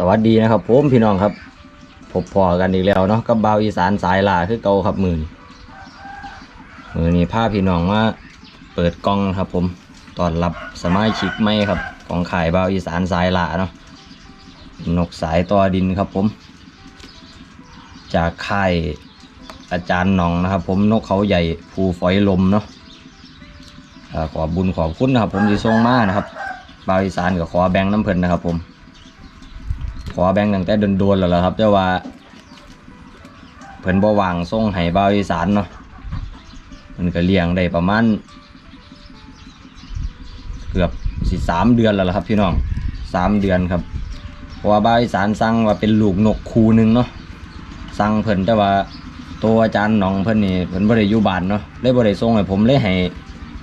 สวัสดีนะครับผมพี่น้องครับพบพอกันอีกแล้วเนาะกับเบาอีสานสายลาคือเก่าครับมือนมือนี้พาพี่น้องมาเปิดกล้องครับ ผมตอนรับสมาชิกไม่ครับ ของขายเบาอีสานสายลาเนาะนกสายต่อดินครับผม จากค่ายอาจารย์หนองนะครับ ผมนกเขาใหญ่ภูฝอยลมเนาะขอบุญขอบคุณนะครับ ผมที่ส่งมานะครับเบาวอีสานกับขอแบ่งน้ำเพลินนะครับผม ขอแบ่งตั้งแต่โดนๆแล้วล่ะครับแต่ว่าเพิ่นบ่วางส่งให้บ่าวอีสานเนาะมันก็เลี้ยงได้ประมาณเกือบสิสามเดือนแล้วล่ะครับพี่น้องสามเดือนครับเพราะว่าบ่าวอีสานสั่งว่าเป็นลูกนกคูหนึงเนาะสั่งเพิ่นแต่ว่าตัวอาจารย์หนองเพิ่นนี่เพิ่นบ่ได้อยู่บ้านเนาะเลยบ่ได้ส่งให้ผมเลยให้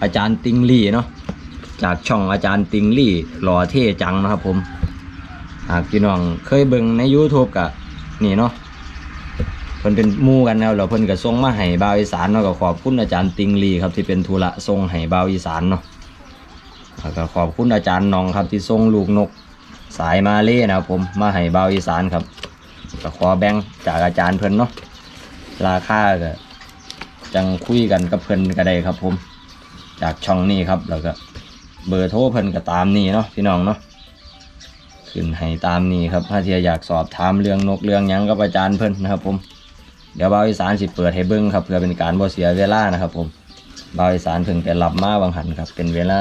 อาจารย์ติงลี่เนาะจากช่องอาจารย์ติงลี่หล่อเท่จังนะครับผม หากพี่น้องเคยเบิ่งใน YouTube กะนี่เนาะเพิ่นเป็นมู่กันแล้วแล้วเพิ่นก็ส่งมาให้บ่าวอีสานเนาะก็ขอบคุณอาจารย์ติงลีครับที่เป็นธุระส่งให้บ่าวอีสานเนาะแล้วก็ขอบคุณอาจารย์น้องครับที่ส่งลูกนกสายมาเล่นะครับผมมาให้บ่าวอีสานครับก็ขอแบ่งจากอาจารย์เพิ่นเนาะราคาก็จังคุยกันกับเพิ่นก็ได้ครับผม จากช่องนี้ครับแล้วก็เบอร์โทรเพิ่นก็ตามนี้เนาะพี่น้องเนาะ ขึ้นให้ตามนี้ครับ ถ้าเทียอยากสอบถามเรื่องนกเรื่องยังกับอาจารย์เพิ่นนะครับ ผม เดี๋ยวบ่าวอีสานสิเปิดให้เบิ้งครับเพื่อเป็นการบ่เสียเวลานะครับ ผมบ่าวอีสานเพิ่งไปรับมาบางหันครับ เป็นเวลา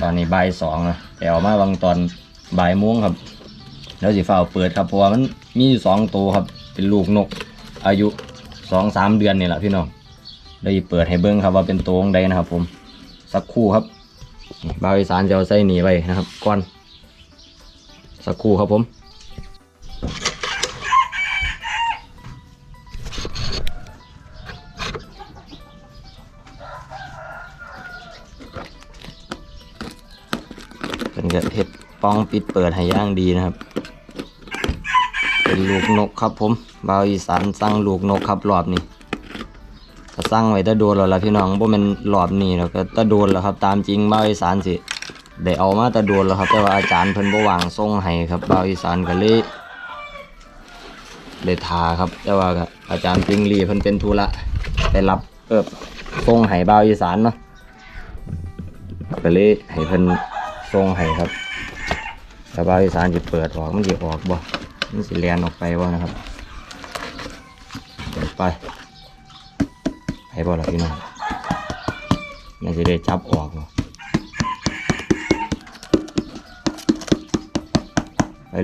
ตอนนี้บ่ายสองนะแต่เอามาบางตอนบ่ายโมงครับแล้วสิฝ้าเปิดครับเพราะว่ามันมีสองตัวครับ เป็นลูกนก อายุสองสามเดือนนี่แหละพี่น้องได้เปิดให้เบิ้งครับว่าเป็นตัวองใดนะครับ ผมสักครู่ครับบาวอีสานจะเอาใส่หนีไว้นะครับก่อน สักครู่ครับผมเป็นกระเห็ดป้องปิดเปิดให้ย่างดีนะครับ เป็นลูกนกครับผมบาวอีสานสั่งลูกนกครับรอบนี้ก็สั่งไว้ตะโดนแล้วล่ะพี่น้องบ่แม่นรอบนี้แล้วก็ตะโดนแล้วครับ ตามจริงบาวอีสานสิ ได้เอามาแตะโดนแล้วครับ แต่ว่าอาจารย์เพิ่นบ่วางส่งให้ครับบ่าวอีสานก็เลยได้ทาครับ แต่ว่าอาจารย์ปิงลีเพิ่นเป็นธุระไปรับเออส่งให้บ่าวอีสานเนาะก็เลยให้เพิ่นส่งให้ครับแต่บ่าวอีสานสิเปิดออกมันสิออกบ่มันสิแลนออกไปบ่นะครับเดี๋ยวไปให้บ่ล่ะพี่น้องมันสิได้จับออกบ่ไป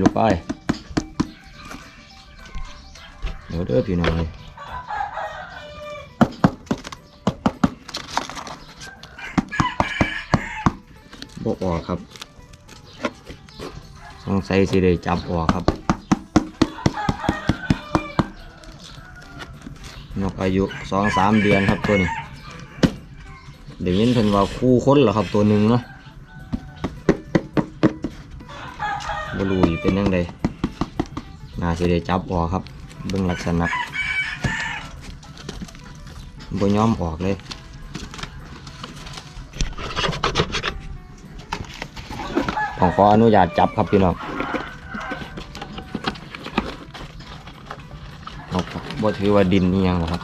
ลูกไป เดี๋ยวเด้อพี่น้องเลยบกออกครับสงสัยสิได้จับออกครับนกอายุสองสามเดือนครับตัวนี้เดี๋ยวยินเพิ่นว่าคู่ค้นเหรอครับตัวหนึ่งเนาะ เป็นยังไงน่าสิได้จับออกครับ เบิ่งลักษณะบ่ยอมออกเลยผมขออนุญาตจับครับพี่น้องนกบ่ถือว่าดินนี่ยังครับ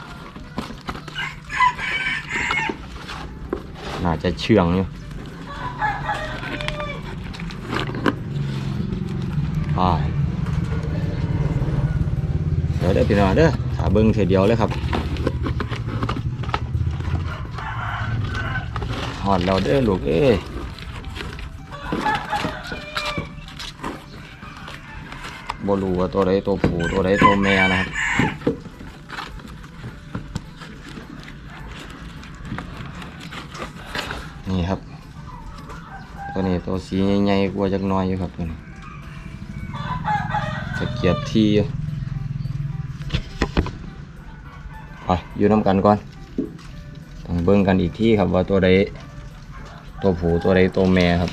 น่าจะเชื่องอยู่ อ่าเดี๋ยวเด้อพี่น้องเด้อถาเบิ้งเทีเดียวเลยครับหอดเราเด้อลูกเอ้ยบรูว่าตัวใดตัวผู้ตัวใดตัวแม่นะครับนี่ครับตัวนี้ตัวสีใหญ่ๆกว่าจักน้อยอยู่ครับตัวนี้ กียบทีไปอยู่น้ำกันก่อนต้องเบิ่งกันอีกที่ครับว่าตัวใดตัวผู้ตัวใดตัวแม่ครับ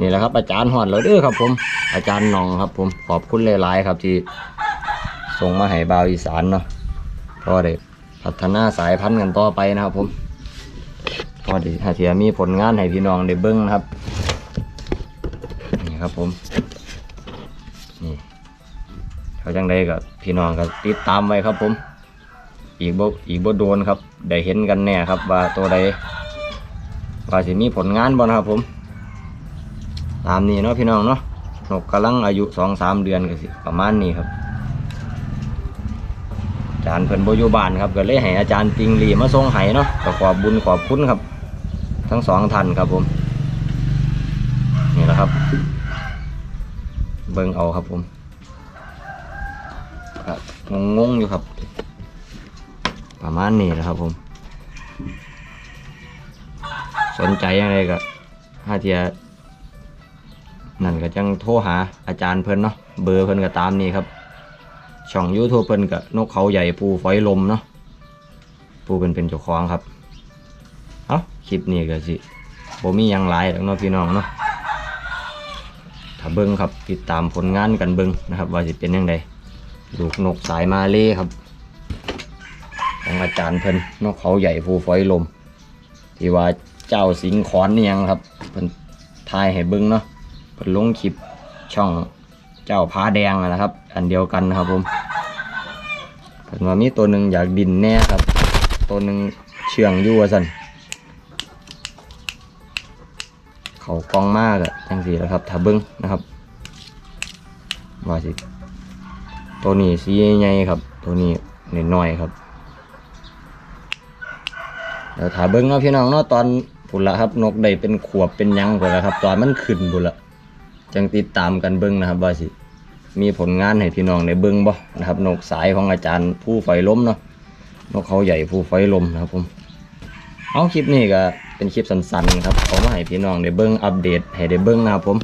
นี่แหละครับอาจารย์หอดแล้วเด้อครับ ผม อาจารย์นองครับ ผมขอบคุณหลายๆครับที่ส่งมาให้บาวอีสานเนาะก็ได้พัฒนาสายพันธุ์กันต่อไปนะครับผมก็ได้ถ้าเทียมีผลงานให้พี่น้องได้เบิ่งนะครับนี่ครับผม เขาจังได้กับพี่น้องก็ติดตามไว้ครับผม อีกบ่อีกบ่โดนครับ ได้เห็นกันแน่ครับ ว่าตัวใดว่าสิมีผลงานบ่นะครับผม ตามนี้เนาะพี่น้องเนาะนกกำลังอายุสองสามเดือนก็สิประมาณนี้ครับอาจารย์เพิ่นบ่อยู่บ้านครับก็เลยให้อาจารย์ติงลีมาส่งให้เนาะก็ขอบบุญขอบคุณครับ ทั้งสองท่านครับผม นี่แหละครับ เบิ่งเอาครับผม ก็งงๆอยู่ครับ ประมาณนี้นะครับผม สนใจอะไรก็ถ้าเทียนั่นก็จังโทรหาอาจารย์เพิ่นเนาะเบอร์เพิ่นก็ตามนี้ครับ ช่อง YouTube เพิ่นก็นกเขาใหญ่ปูฝอยลมเนาะปูเป็นเป็นเจ้าของครับเอาคลิปนี้ก็สิบ่มียังหลายแล้วเนาะพี่น้องเนาะถ้าเบิ่งครับติดตามผลงานกันเบิ่งนะครับ ว่าสิเป็นยังไง ลูกนกสายมาเล่ครับ ของอาจารย์เพิ่นนกเขาใหญ่ภูฝอยลม ที่ว่าเจ้าสิงขอนเนียงครับเพิ่นทายให้เบิ่งเนาะเพิ่นลงคลิปช่องเจ้าพาแดงนะครับ อันเดียวกันนะครับผมเพิ่นว่ามีตัวหนึ่งอยากดินแน่ครับ ตัวหนึ่งเชื่องยู่ว่าซั่นเขากองมากอะจังสีแล้วครับถ้าเบิ่งนะครับว่าสิ ตัวนี้สีใหญ่ครับ ตัวนี้น้อยครับเดี๋ยวถาเบิ้งเนาะพี่น้องเนาะตอนพุ่นละครับ นกได้เป็นขวบเป็นยังพุ่นละครับ ตอนมันขึ้นพุ่นละจังติดตามกันเบิ้งนะครับว่าสิ มีผลงานให้พี่น้องได้เบิ้งบ่นะครับ นกสายของอาจารย์ผู้ไฟล้มเนาะนกเขาใหญ่ผู้ไฟลมนะครับผมเอาคลิปนี้ก็เป็นคลิปสั้นๆครับเอามาให้พี่น้องได้เบิ้งอัปเดตให้ได้เบิ้งนะครับผม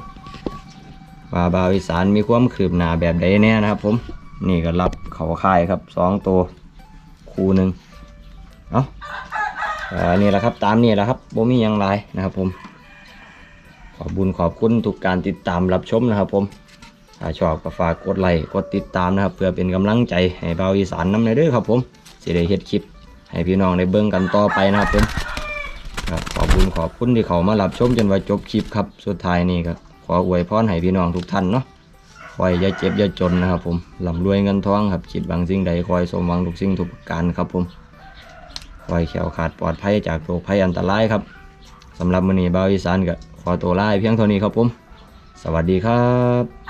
ว่าบาวอีสานมีความคืบหน้าแบบใดแน่นะครับผม นี่ก็รับเขาค่ายครับสองตัวคู่หนึ่งเอาอ่านี่แหละครับตามนี่แหละครับโบมีหยังหลายนะครับผม ขอบบุญขอบคุณทุกการติดตามรับชมนะครับผมถ้าชอบก็ฝากกดไลค์กดติดตามนะครับ เพื่อเป็นกำลังใจให้เบาอีสานน้ำในเด้อครับผมสิได้เฮ็ดคลิป ให้พี่น้องได้เบิ่งกันต่อไปนะครับผมครับขอบบุญขอบคุณที่เขามารับชมจนว่าจบคลิปครับ สุดท้ายนี่ก็ขออวยพรให้พี่น้องทุกท่านเนาะ คอยอย่าเจ็บอย่าจนนะครับผมลำรวยเงินทองครับคิดหวังสิ่งใดคอยสมหวังทุกสิ่งทุกประการครับผมคอยแขวขาดปลอดภัยจากโรคภัยอันตรายครับสำหรับมื้อนี้บ่าวอีสานก็ขอตัวลาเพียงเท่านี้ครับผม สวัสดีครับ